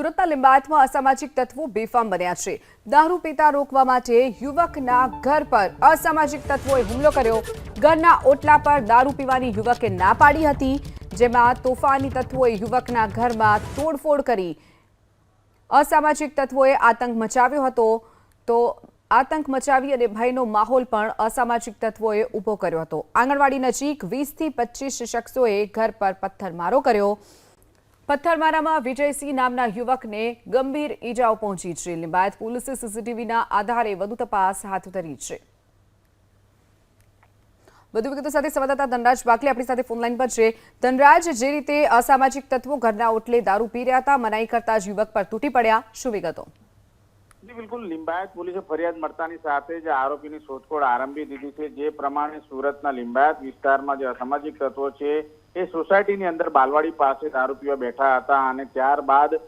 સુરતના લિંબાયતમાં અસામાજિક તત્વો બેફામ બન્યા છે. દારૂ પીતા રોકવા માટે યુવકના ઘર પર અસામાજિક તત્વોએ હુમલો કર્યો. ઘરના ઓટલા પર દારૂ પીવાની યુવકે ના પાડી હતી, જેમાં તોફાની તત્વોએ યુવકના ઘરમાં તોડફોડ કરી. અસામાજિક તત્વોએ આતંક મચાવ્યો હતો, તો આતંક મચાવી અને ભયનો માહોલ પણ અસામાજિક તત્વોએ ઊભો કર્યો હતો. આંગણવાડી નજીક વીસથી પચીસ શખ્સોએ ઘર પર પથ્થરમારો કર્યો. પથ્થરમારામાં વિજયસિંહ નામના યુવકને ગંભીર ઈજાઓ પહોંચી છે. લિંબાયત પોલીસે સીસીટીવીના આધારે વધુ તપાસ હાથ ધરી છે. વધુ વિગતો સાથે સંવાદદાતા ધનરાજ બાકલે આપણી સાથે ફોનલાઈન પર છે. ધનરાજ, જે રીતે અસામાજિક તત્વો ઘરના ઓટલે દારૂ પી રહ્યા હતા, મનાઈ કરતા યુવક પર તૂટી પડ્યા. શું વિગતો? જી, બિલકુલ. લિંબાયત પોલીસે ફરિયાદ મળતાની સાથે જ આરોપીની શોધખોળ આરંભી દીધી છે. જે પ્રમાણે સુરતના લિંબાયત વિસ્તારમાં જે અસામાજિક તત્વો છે, એ સોસાયટીની અંદર બાલવાડી પાસે આરોપીઓ બેઠા હતા અને ત્યારબાદ